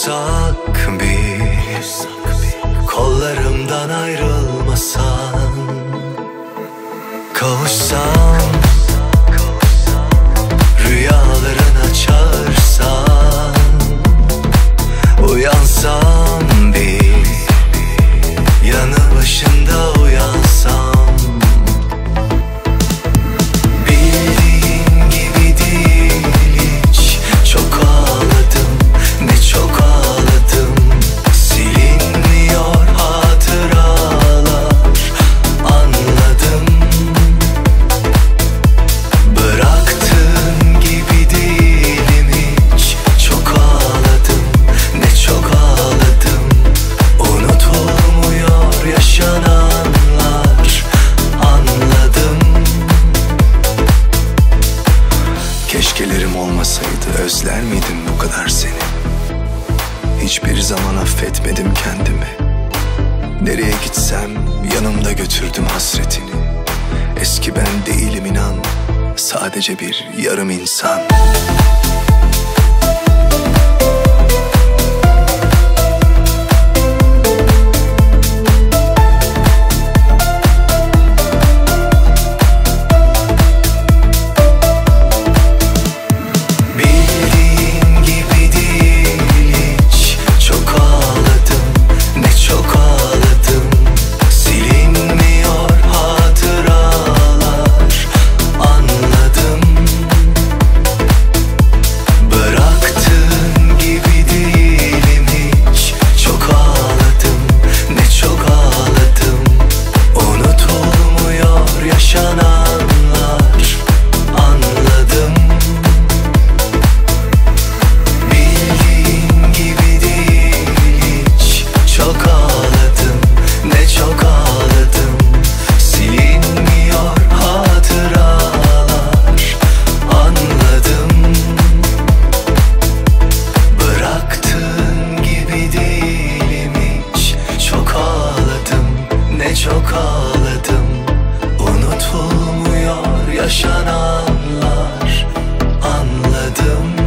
흡사 금빛 olmasaydı özler miydim bu kadar seni? Hiçbir zaman affetmedim kendimi. Nereye gitsem yanımda götürdüm hasretini. Eski ben değilim inan, sadece bir yarım insan. ağladım. Unutulmuyor yaşananlar. Anladım.